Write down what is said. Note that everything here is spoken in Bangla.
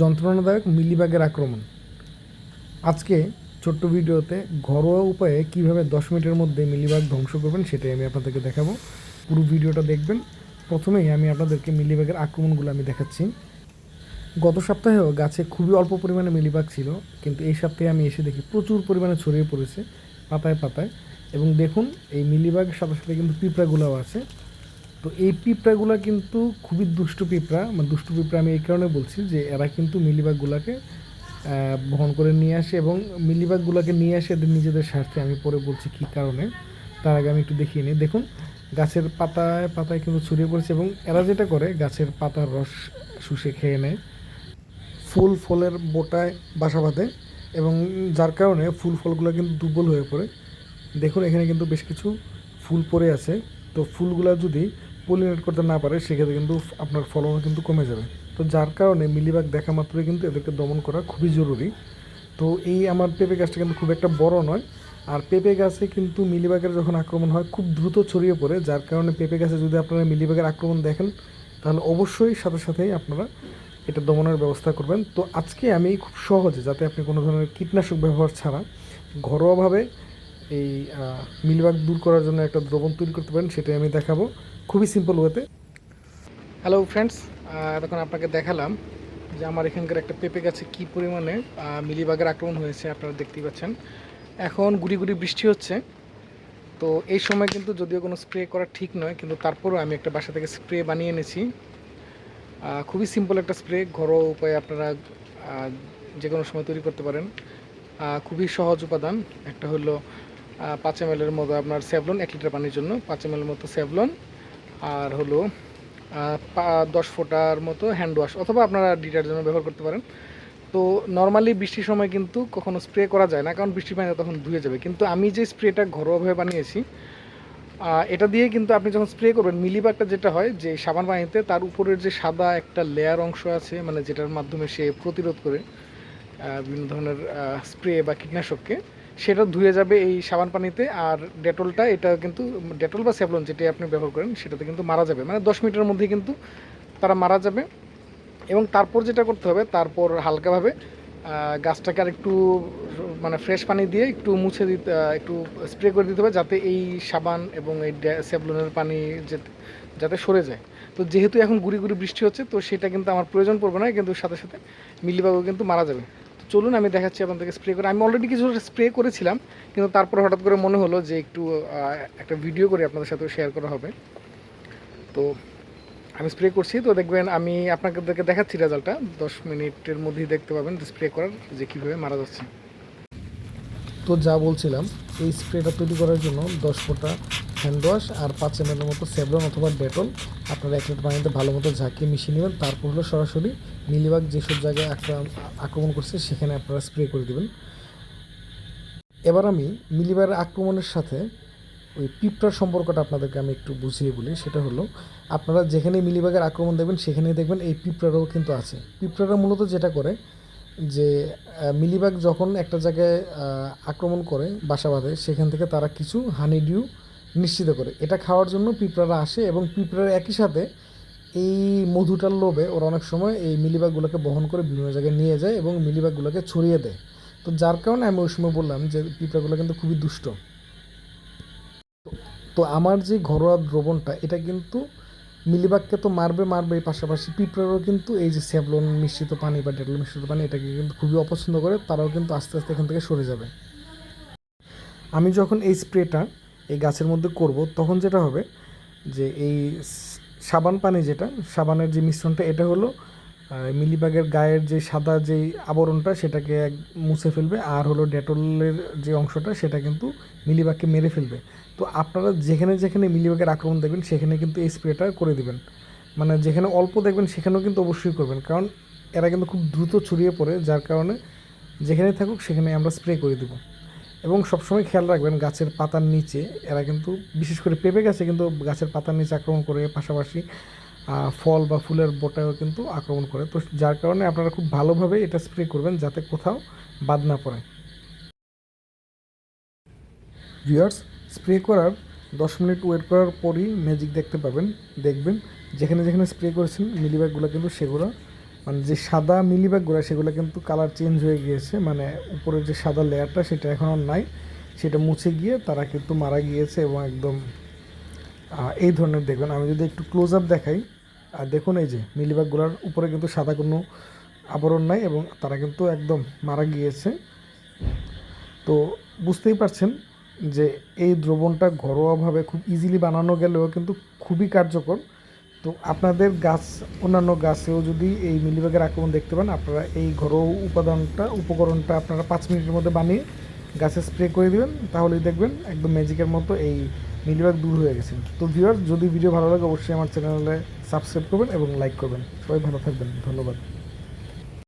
যন্ত্রণাদায়ক মিলিবাগের আক্রমণ। আজকে ছোট্ট ভিডিওতে ঘরোয়া উপায়ে কীভাবে দশ মিনিটের মধ্যে মিলিবাগ ধ্বংস করবেন সেটাই আমি আপনাদেরকে দেখাবো। পুরো ভিডিওটা দেখবেন। প্রথমেই আমি আপনাদেরকে মিলিবাগের আক্রমণগুলো আমি দেখাচ্ছি। গত সপ্তাহেও গাছে খুবই অল্প পরিমাণে মিলিবাগ ছিল, কিন্তু এই সপ্তাহে আমি এসে দেখি প্রচুর পরিমাণে ছড়িয়ে পড়েছে, পাতায় পাতায়। এবং দেখুন, এই মিলিবাগের সাথে সাথে কিন্তু পিঁপড়াগুলোও আছে। তো এই পিঁপড়াগুলো কিন্তু খুবই দুষ্টু পিঁপড়া। মানে দুষ্টু পিঁপড়া আমি এই কারণে বলছি যে এরা কিন্তু মিলিবাগগুলোকে বহন করে নিয়ে আসে এবং মিলিবাগগুলোকে নিয়ে আসে এদের নিজেদের স্বার্থে। আমি পরে বলছি কী কারণে, তার আগে আমি একটু দেখিয়ে নিই। দেখুন, গাছের পাতায় পাতায় কিন্তু ছড়িয়ে পড়েছে এবং এরা যেটা করে, গাছের পাতার রস শুষে খেয়ে নেয়। ফুল ফলের বোটায় বাসা বাঁধে এবং যার কারণে ফুল ফলগুলো কিন্তু দুর্বল হয়ে পড়ে। দেখুন, এখানে কিন্তু বেশ কিছু ফুল পড়ে আছে। তো ফুলগুলো যদি পলিনেট করতে না পারে, সেক্ষেত্রে কিন্তু আপনার ফলন কিন্তু কমে যাবে। তো যার কারণে মিলিবাগ দেখা মাত্রই কিন্তু এদেরকে দমন করা খুবই জরুরি। তো এই আমার পেঁপে গাছটা কিন্তু খুব একটা বড় নয়। আর পেঁপে গাছে কিন্তু মিলিবাগের যখন আক্রমণ হয়, খুব দ্রুত ছড়িয়ে পড়ে। যার কারণে পেঁপে গাছে যদি আপনারা মিলিবাগের আক্রমণ দেখেন, তাহলে অবশ্যই সাথে সাথেই আপনারা এটা দমনের ব্যবস্থা করবেন। তো আজকে আমি খুব সহজে, যাতে আপনি কোনো ধরনের কীটনাশক ব্যবহার ছাড়া ঘরোয়াভাবে এই মিলিবাগ দূর করার জন্য একটা দ্রবণ তৈরি করতে পারেন, সেটাই আমি দেখাবো। খুবই সিম্পল ওয়েতে হ্যালো ফ্রেন্ডস তখন আপনাকে দেখালাম যে আমার এখানকার একটা পেঁপে গাছে কী পরিমাণে মিলিবাগের আক্রমণ হয়েছে, আপনারা দেখতেই পাচ্ছেন। এখন গুড়ি গুড়ি বৃষ্টি হচ্ছে, তো এই সময় কিন্তু যদিও কোনো স্প্রে করা ঠিক নয়, কিন্তু তারপরেও আমি একটা বাসা থেকে স্প্রে বানিয়ে এনেছি। খুবই সিম্পল একটা স্প্রে ঘরোয়া উপায়ে আপনারা যে কোনো সময় তৈরি করতে পারেন। খুবই সহজ উপাদান, একটা হলো পাঁচ এম মতো আপনার স্যাভলন এক লিটার পানির জন্য, পাঁচ এম মতো স্যাভলন আর হলো দশ ফোঁটার মতো হ্যান্ড ওয়াশ অথবা আপনারা ডিটারজেন্ট ব্যবহার করতে পারেন। তো নর্মালি বৃষ্টির সময় কিন্তু কখনো স্প্রে করা যায় না, কারণ বৃষ্টির পানিতে তখন ধুয়ে যাবে। কিন্তু আমি যে স্প্রেটা ঘরোয়াভাবে বানিয়েছি এটা দিয়ে কিন্তু আপনি যখন স্প্রে করবেন মিলিবাগটা যেটা হয়, যে সাবান পানিতে তার উপরের যে সাদা একটা লেয়ার অংশ আছে মানে যেটার মাধ্যমে সে প্রতিরোধ করে বিভিন্ন ধরনের স্প্রে বা কীটনাশককে সেটা ধুয়ে যাবে এই সাবান পানিতে আর ডেটলটা, এটা কিন্তু ডেটল বা স্যাভলন যেটি আপনি ব্যবহার করেন, সেটাতে কিন্তু মারা যাবে। মানে দশ মিনিটের মধ্যেই কিন্তু তারা মারা যাবে। এবং তারপর যেটা করতে হবে, তারপর হালকাভাবে গাছটাকে আর একটু মানে ফ্রেশ পানি দিয়ে একটু মুছে দিতে একটু স্প্রে করে দিতে হবে যাতে এই সাবান এবং এই স্যাভলনের পানি যেতে সরে যায়। তো যেহেতু এখন গুড়ি গুড়ি বৃষ্টি হচ্ছে, তো সেটা কিন্তু আমার প্রয়োজন পড়বে না, কিন্তু সাথে সাথে মিলিবাগও কিন্তু মারা যাবে। চলুন, আমি দেখাচ্ছি আপনাদেরকে স্প্রে করে। আমি অলরেডি কিছু স্প্রে করেছিলাম, কিন্তু তারপর হঠাৎ করে মনে হলো যে একটু একটা ভিডিও করে আপনাদের সাথে শেয়ার করা হবে। তো আমি স্প্রে করছি, তো দেখবেন আমি আপনাদেরকে দেখাচ্ছি রেজাল্টটা দশ মিনিটের মধ্যেই দেখতে পাবেন স্প্রে করার যে কীভাবে মারা যাচ্ছে। তো যা বলছিলাম, এই স্প্রেটা তৈরি করার জন্য দশ ফোঁটা হ্যান্ড ওয়াশ আর পাঁচ এম মতো সেভলন অথবা ডেটল আপনারা এক লিটার পানিতে ভালো মতো ঝাঁকিয়ে মিশিয়ে নেবেন। তারপর হলো সরাসরি মিলিবাগ যেসব জায়গায় আক্রা- আক্রমণ করছে, সেখানে আপনারা স্প্রে করে দেবেন। এবার আমি মিলিবাগের আক্রমণের সাথে ওই পিঁপড়ার সম্পর্কটা আপনাদেরকে আমি একটু বুঝিয়ে বলি। সেটা হলো, আপনারা যেখানে মিলিবাগের আক্রমণ দেখবেন সেখানে দেখবেন এই পিঁপড়ারাও কিন্তু আছে। পিঁপড়ারা মূলত যেটা করে, যে মিলিবাগ যখন একটা জায়গায় আক্রমণ করে, বাসা বাঁধে, সেখান থেকে তারা কিছু হানি ডিউ নিশ্চিত করে। এটা খাওয়ার জন্য পিঁপড়ারা আসে এবং পিঁপড়ারা একই সাথে এই মধুটার লোভে ওরা অনেক সময় এই মিলিবাগগুলোকে বহন করে বিভিন্ন জায়গায় নিয়ে যায় এবং মিলিবাগগুলোকে ছড়িয়ে দেয়। তো যার কারণে আমি ওই সময় বললাম যে পিঁপড়াগুলো কিন্তু খুবই দুষ্ট। তো আমার যে ঘরোয়া দ্রবণটা, এটা কিন্তু মিলিবাগকে তো মারবে মারবে পাশাপাশি পিঁপড়ারও কিন্তু এই যে স্যাভলন মিশ্রিত পানি বা ডেটল মিশ্রিত পানি, এটাকে কিন্তু খুবই অপছন্দ করে, তারাও কিন্তু আস্তে আস্তে এখান থেকে সরে যাবে। আমি যখন এই স্প্রেটা এই গাছের মধ্যে করব, তখন যেটা হবে যে এই সাবান পানি যেটা, সাবানের যে মিশ্রণটা, এটা হলো মিলিবাগের গায়ের যে সাদা যেই আবরণটা, সেটাকে এক মুছে ফেলবে, আর হলো ডেটলের যে অংশটা, সেটা কিন্তু মিলিবাগকে মেরে ফেলবে। তো আপনারা যেখানে যেখানে মিলিবাগের আক্রমণ দেখবেন, সেখানে কিন্তু এই স্প্রেটা করে দিবেন। মানে যেখানে অল্প দেখবেন, সেখানেও কিন্তু অবশ্যই করবেন, কারণ এরা কিন্তু খুব দ্রুত ছড়িয়ে পড়ে, যার কারণে যেখানে থাকুক সেখানে আমরা স্প্রে করে দিব। এবং সবসময় খেয়াল রাখবেন, গাছের পাতার নিচে এরা কিন্তু বিশেষ করে পেঁপে গাছে কিন্তু গাছের পাতার নিচে আক্রমণ করে, পাশাপাশি ফল বা ফুলের বোটায়ও কিন্তু আক্রমণ করে। তো যার কারণে আপনারা খুব ভালোভাবে এটা স্প্রে করবেন যাতে কোথাও বাদ না পড়ে। ভিউয়ার্স, স্প্রে করার দশ মিনিট ওয়েট করার পরই ম্যাজিক দেখতে পাবেন। দেখবেন, যেখানে যেখানে স্প্রে করেছেন মিলিবাগগুলো কিন্তু সেগুলো মানে যে সাদা মিলিবাগগুলো সেগুলো কিন্তু কালার চেঞ্জ হয়ে গিয়েছে। মানে উপরের যে সাদা লেয়ারটা, সেটা এখন আর নাই। সেটা মুছে গিয়ে তারা কিন্তু মারা গিয়েছে এবং একদম এই ধরনের দেখবেন। আমি যদি একটু ক্লোজ আপ দেখাই, আর দেখুন এই যে মিলিবাগগুলোর উপরে কিন্তু সাদা কোনো আবরণ নাই এবং তারা কিন্তু একদম মারা গিয়েছে। তো বুঝতেই পারছেন যে এই দ্রবণটা ঘরোয়াভাবে খুব ইজিলি বানানো গেলেও কিন্তু খুবই কার্যকর। তো আপনাদের গাছ, অন্যান্য গাছেও যদি এই মিলিবাগের আক্রমণ দেখতে পান, আপনারা এই ঘরোয়া উপাদানটা, উপকরণটা আপনারা পাঁচ মিনিটের মধ্যে বানিয়ে গাছে স্প্রে করে দেবেন। তাহলেই দেখবেন একদম ম্যাজিকের মতো এই মিলিবাগ দূর হয়ে গেছে। তো ভিউয়ার যদি ভিডিও ভালো লাগে, অবশ্যই আমার চ্যানেলে সাবস্ক্রাইব করবেন এবং লাইক করবেন। সবাই ভালো থাকবেন। ধন্যবাদ।